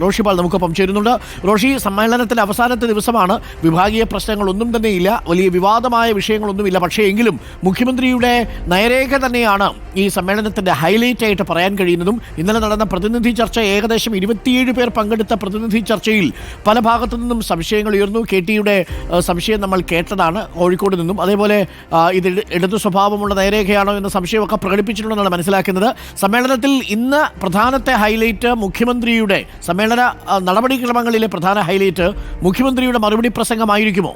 റോഷിപാൽ നമുക്കൊപ്പം ചേരുന്നുണ്ട്. റോഷി സമ്മേളനത്തിന്റെ അവസാനത്തെ ദിവസമാണ്. വിഭാഗീയ പ്രശ്നങ്ങളൊന്നും തന്നെയില്ല. വലിയ വിവാദമായ വിഷയങ്ങളൊന്നുമില്ല. പക്ഷേ എങ്കിലും മുഖ്യമന്ത്രിയുടെ നയരേഖ തന്നെയാണ് ഈ സമ്മേളനത്തിന്റെ ഹൈലൈറ്റ് ആയിട്ട് പറയാൻ കഴിയുന്നതും. ഇന്നലെ നടന്ന പ്രതിനിധി ചർച്ച ഏകദേശം ഇരുപത്തിയേഴ് പേർ പങ്കെടുത്ത പ്രതിനിധി ചർച്ചയിൽ പല ഭാഗത്തു നിന്നും സംശയങ്ങൾ ഉയർന്നു. കെ ടിയുടെ സംശയം നമ്മൾ കേട്ടതാണ് കോഴിക്കോട് നിന്നും. അതേപോലെ ഇത് ഇടതു സ്വഭാവമുള്ള നയരേഖയാണോ എന്ന സംശയമൊക്കെ പ്രകടിപ്പിച്ചിട്ടുണ്ടെന്നാണ് മനസ്സിലാക്കുന്നത്. സമ്മേളനത്തിൽ ഇന്ന് പ്രധാനത്തെ ഹൈലൈറ്റ് മുഖ്യമന്ത്രിയുടെ സമ്മേളന ആ, നടപടിക്രമങ്ങളിലെ പ്രധാന ഹൈലൈറ്റ് മുഖ്യമന്ത്രിയുടെ മറുപടി പ്രസംഗമായിരിക്കുമോ?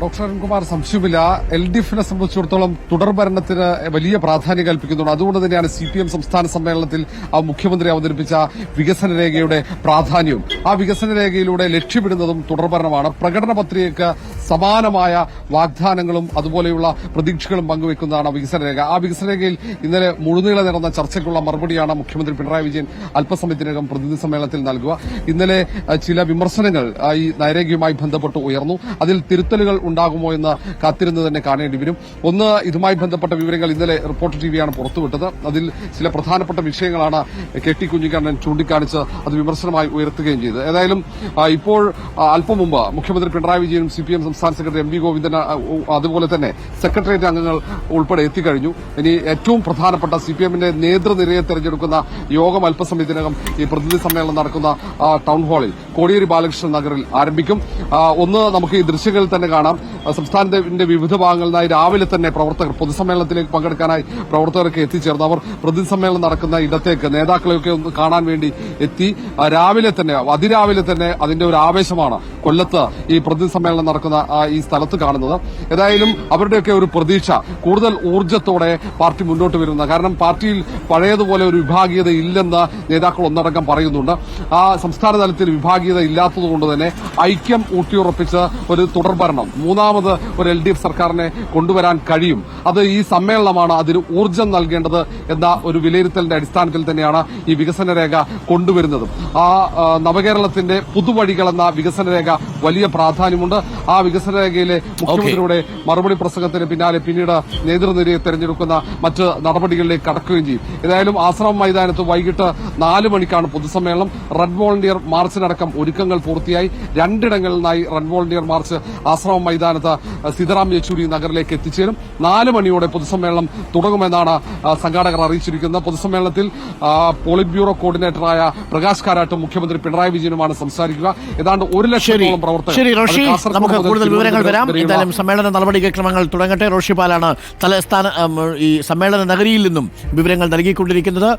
ഡോക്ടർ അരുൺകുമാർ സംശയമില്ല എൽ ഡി എഫിനെ സംബന്ധിച്ചിടത്തോളം തുടർ ഭരണത്തിന് വലിയ പ്രാധാന്യം കൽപ്പിക്കുന്നുണ്ട്. അതുകൊണ്ട് തന്നെയാണ് സി പി എം സംസ്ഥാന സമ്മേളനത്തിൽ മുഖ്യമന്ത്രി അവതരിപ്പിച്ച വികസന രേഖയുടെ പ്രാധാന്യവും. ആ വികസന രേഖയിലൂടെ ലക്ഷ്യമിടുന്നതും തുടർ ഭരണമാണ്. പ്രകടന പത്രികയ്ക്ക് സമാനമായ വാഗ്ദാനങ്ങളും അതുപോലെയുള്ള പ്രതീക്ഷകളും പങ്കുവെക്കുന്നതാണ് വികസന രേഖ ആ വികസന രേഖയിൽ ഇന്നലെ മുഴുനീള നടന്ന ചർച്ചയ്ക്കുള്ള മറുപടിയാണ് മുഖ്യമന്ത്രി പിണറായി വിജയൻ അല്പസമയത്തിനകം പ്രതിനിധി സമ്മേളനത്തിൽ നൽകുക. ഇന്നലെ ചില വിമർശനങ്ങൾ ഈ നയരേഖയുമായി ബന്ധപ്പെട്ട് ഉയർന്നു. അതിൽ തിരുത്തലുകൾ ഉണ്ടാകുമോ എന്ന് കാത്തിരുന്ന് തന്നെ കാണേണ്ടി വരും. ഒന്ന് ഇതുമായി ബന്ധപ്പെട്ട വിവരങ്ങൾ ഇന്നലെ റിപ്പോർട്ടർ ടിവിയാണ് പുറത്തുവിട്ടത്. അതിൽ ചില പ്രധാനപ്പെട്ട വിഷയങ്ങളാണ് കെ ടി കുഞ്ഞിക്കണ്ണൻ ചൂണ്ടിക്കാണിച്ച് അത് വിമർശനമായി ഉയർത്തുകയും ചെയ്തത്. ഏതായാലും ഇപ്പോൾ അല്പം മുമ്പ് മുഖ്യമന്ത്രി പിണറായി വിജയനും സി പി എം സംസ്ഥാന സെക്രട്ടറി എം വി ഗോവിന്ദൻ അതുപോലെ തന്നെ സെക്രട്ടേറിയറ്റ് അംഗങ്ങൾ ഉൾപ്പെടെ എത്തിക്കഴിഞ്ഞു. ഇനി ഏറ്റവും പ്രധാനപ്പെട്ട സി പി എമ്മിന്റെ നേതൃനിരയെ തെരഞ്ഞെടുക്കുന്ന യോഗം അല്പസമയത്തിനകം ഈ പ്രതിനിധി സമ്മേളനം നടക്കുന്ന ടൗൺ ഹാളിൽ. കോടിയേരി ബാലകൃഷ്ണൻ നഗറിൽ ആരംഭിക്കും. ഒന്ന് നമുക്ക് ഈ ദൃശ്യങ്ങളിൽ തന്നെ കാണാം. സംസ്ഥാനത്തിന്റെ വിവിധ ഭാഗങ്ങളിൽ നിന്നായി രാവിലെ തന്നെ പ്രവർത്തകർ പൊതുസമ്മേളനത്തിലേക്ക് പങ്കെടുക്കാനായി പ്രവർത്തകരൊക്കെ എത്തിച്ചേർന്നു. അവർ പ്രതിസമ്മേളനം നടക്കുന്ന ഇടത്തേക്ക് നേതാക്കളെയൊക്കെ ഒന്ന് കാണാൻ വേണ്ടി എത്തി. രാവിലെ തന്നെ അതിരാവിലെ തന്നെ അതിന്റെ ഒരു ആവേശമാണ് കൊല്ലത്ത് ഈ പ്രതിസമ്മേളനം നടക്കുന്ന ഈ സ്ഥലത്ത് കാണുന്നത്. ഏതായാലും അവരുടെയൊക്കെ ഒരു പ്രതീക്ഷ കൂടുതൽ ഊർജത്തോടെ പാർട്ടി മുന്നോട്ട് വരുന്ന കാരണം പാർട്ടിയിൽ പഴയതുപോലെ ഒരു വിഭാഗീയത ഇല്ലെന്ന് നേതാക്കൾ ഒന്നടങ്കം പറയുന്നുണ്ട്. ആ സംസ്ഥാന തലത്തിൽ വിഭാഗീയത ഇല്ലാത്തതുകൊണ്ട് തന്നെ ഐക്യം ഊട്ടിയുറപ്പിച്ച ഒരു തുടർഭരണം മൂന്നാമത് ഒരു എൽ ഡി എഫ് സർക്കാരിനെ കൊണ്ടുവരാൻ കഴിയും. അത് ഈ സമ്മേളനമാണ് അതിന് ഊർജം നൽകേണ്ടത് എന്ന ഒരു വിലയിരുത്തലിന്റെ അടിസ്ഥാനത്തിൽ തന്നെയാണ് ഈ വികസന രേഖ കൊണ്ടുവരുന്നത്. ആ, നവകേരളത്തിന്റെ പുതുവഴികൾ എന്ന വികസന രേഖ വലിയ പ്രാധാന്യമുണ്ട്. ആ വികസന രേഖയിലെ മുഖ്യമന്ത്രിയുടെ മറുപടി പ്രസംഗത്തിന് പിന്നാലെ പിന്നീട് നേതൃനിരയെ തെരഞ്ഞെടുക്കുന്ന മറ്റ് നടപടികളിലേക്ക് കടക്കുകയും ചെയ്യും. ഏതായാലും ആശ്രമം മൈതാനത്ത് വൈകിട്ട് നാല് മണിക്കാണ് പൊതുസമ്മേളനം. റെഡ് വോളണ്ടിയർ മാർച്ചിനടക്കം ഒരുക്കങ്ങൾ പൂർത്തിയായി. രണ്ടിടങ്ങളിൽ നിന്നായി റൺ വോളണ്ടിയർ മാർച്ച് ആശ്രമം മൈതാനത്ത് സീതാറാം യെച്ചൂരി നഗറിലേക്ക് എത്തിച്ചേരും. നാല് മണിയോടെ പൊതുസമ്മേളനം തുടങ്ങുമെന്നാണ് സംഘാടകർ അറിയിച്ചിരിക്കുന്നത്. പൊതുസമ്മേളനത്തിൽ പോളിറ്റ് ബ്യൂറോ കോർഡിനേറ്ററായ പ്രകാശ് കാരാട്ടും മുഖ്യമന്ത്രി പിണറായി വിജയനുമാണ് സംസാരിക്കുക. ഏതാണ്ട് ഒരു ലക്ഷം ലക്ഷത്തോളം പ്രവർത്തകർ നമുക്ക് കൂടുതൽ വിവരങ്ങൾ വരാം. എന്തായാലും സമ്മേളന നടപടിക്രമങ്ങൾ തുടങ്ങട്ടെ. റോഷിപാലാണ് തലസ്ഥാന ഈ സമ്മേളന നഗരിയിൽ നിന്നും വിവരങ്ങൾ നൽകിക്കൊണ്ടിരിക്കുന്നത്.